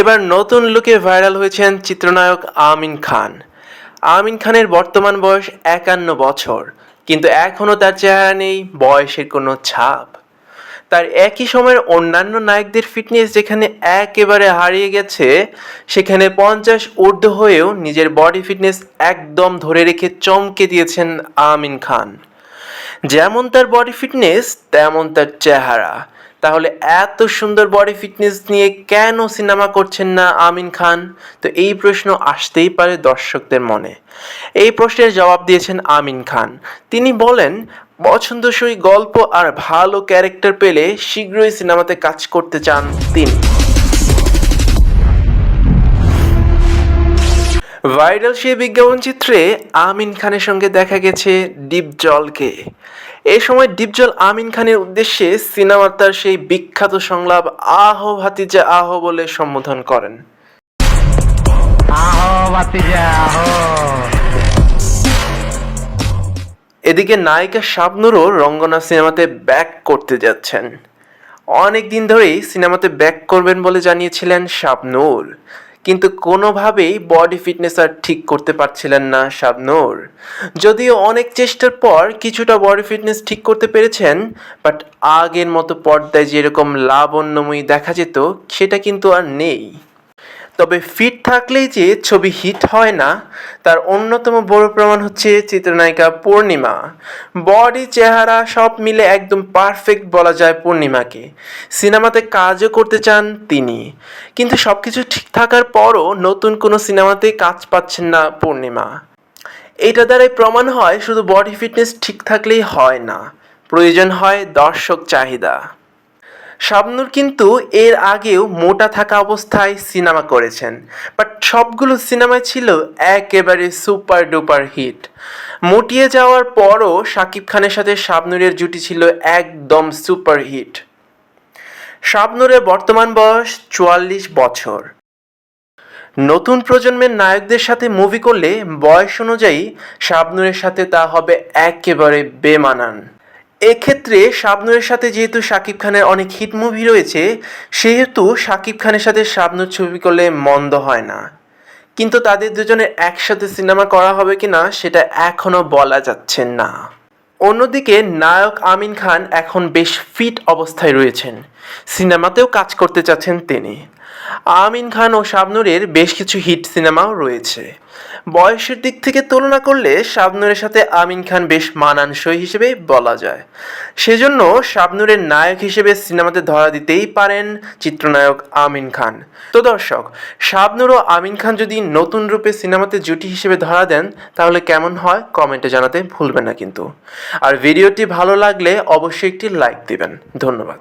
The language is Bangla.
এবার নতুন লুকে ভাইরাল হয়েছেন চিত্রনায়ক আমিন খান। আমিন খানের বর্তমান বয়স একান্ন বছর, কিন্তু এখনও তার চেহারা নেই, বয়সের কোনো ছাপ। তার একই সময়ের অন্যান্য নায়কদের ফিটনেস যেখানে একেবারে হারিয়ে গেছে, সেখানে পঞ্চাশ ঊর্ধ্ব হয়েও নিজের বডি ফিটনেস একদম ধরে রেখে চমকে দিয়েছেন আমিন খান। যেমন তার বডি ফিটনেস তেমন তার চেহারা। তাহলে এত সুন্দর বডি ফিটনেস নিয়ে কেন সিনেমা করছেন না আমিন খান? তো এই প্রশ্ন আসতেই পারে দর্শকদের মনে। এই প্রশ্নের জবাব দিয়েছেন আমিন খান। তিনি বলেন, পছন্দসই গল্প আর ভালো ক্যারেক্টার পেলে শীঘ্রই সিনেমাতে কাজ করতে চান তিনি। ভাইরাল সেই বিজ্ঞাপন চিত্রে আমিন খানের সঙ্গে দেখা গেছে ডিপজলকে। এই সময় ডিপজল আমিন খানের উদ্দেশ্যে সিনেমার তার সেই বিখ্যাত সংলাপ আহো ভাতিজা আহো বলে সম্বোধন করেন। এদিকে নায়িকা শাবনুরও রঙ্গনা সিনেমাতে ব্যাক করতে যাচ্ছেন। অনেক দিন ধরেই সিনেমাতে ব্যাক করবেন বলে জানিয়েছিলেন শাবনূর। কিন্তু কোনোভাবেই বডি ফিটনেস আর ঠিক করতে পারছিলেন না শাবনূর। যদিও অনেক চেষ্টার পর কিছুটা বডি ফিটনেস ঠিক করতে পেরেছেন, বাট আগের মতো পর্দায় যেরকম লাবণ্যময়ী দেখা যেত, সেটা কিন্তু আর নেই। তবে ফিট থাকলেই যে ছবি হিট হয় না, তার অন্যতম বড় প্রমাণ হচ্ছে চিত্রনায়িকা পূর্ণিমা। বডি চেহারা সব মিলে একদম পারফেক্ট বলা যায় পূর্ণিমাকে। সিনেমাতে কাজও করতে চান তিনি। কিন্তু সব কিছু ঠিক থাকার পরও নতুন কোনো সিনেমাতে কাজ পাচ্ছেন না পূর্ণিমা। এটা দ্বারাই প্রমাণ হয় শুধু বডি ফিটনেস ঠিক থাকলেই হয় না। প্রয়োজন হয় দর্শক চাহিদা। শাবনুর কিন্তু এর আগেও মোটা থাকা অবস্থায় সিনেমা করেছেন। বাট সবগুলো সিনেমায় ছিল একেবারে সুপার ডুপার হিট। মুটিয়ে যাওয়ার পরও শাকিব খানের সাথে শাবনুরের জুটি ছিল একদম সুপার হিট। শাবনুরের বর্তমান বয়স চুয়াল্লিশ বছর। নতুন প্রজন্মের নায়কদের সাথে মুভি করলে বয়স অনুযায়ী শাবনুরের সাথে তা হবে একেবারে বেমানান। এক্ষেত্রে শাবনুরের সাথে যেহেতু শাকিব খানের অনেক হিট মুভি রয়েছে, সেহেতু শাকিব খানের সাথে শাবনুর ছবি করলে মন্দ হয় না। কিন্তু তাদের দুজনের একসাথে সিনেমা করা হবে কি না সেটা এখনও বলা যাচ্ছে না। অন্যদিকে নায়ক আমিন খান এখন বেশ ফিট অবস্থায় রয়েছেন। সিনেমাতেও কাজ করতে চাচ্ছেন তিনি। আমিন খান ও শাবনুরের বেশ কিছু হিট সিনেমাও রয়েছে। বয়সের দিক থেকে তুলনা করলে শাবনুরের সাথে আমিন খান বেশ মানানসই হিসেবে বলা যায়। সেজন্য শাবনুরের নায়ক হিসেবে সিনেমাতে ধরা দিতেই পারেন চিত্রনায়ক আমিন খান। তো দর্শক, শাবনুর ও আমিন খান যদি নতুন রূপে সিনেমাতে জুটি হিসেবে ধরা দেন, তাহলে কেমন হয় কমেন্টে জানাতে ভুলবেন না কিন্তু। আর ভিডিওটি ভালো লাগলে অবশ্যই একটি লাইক দিবেন। ধন্যবাদ।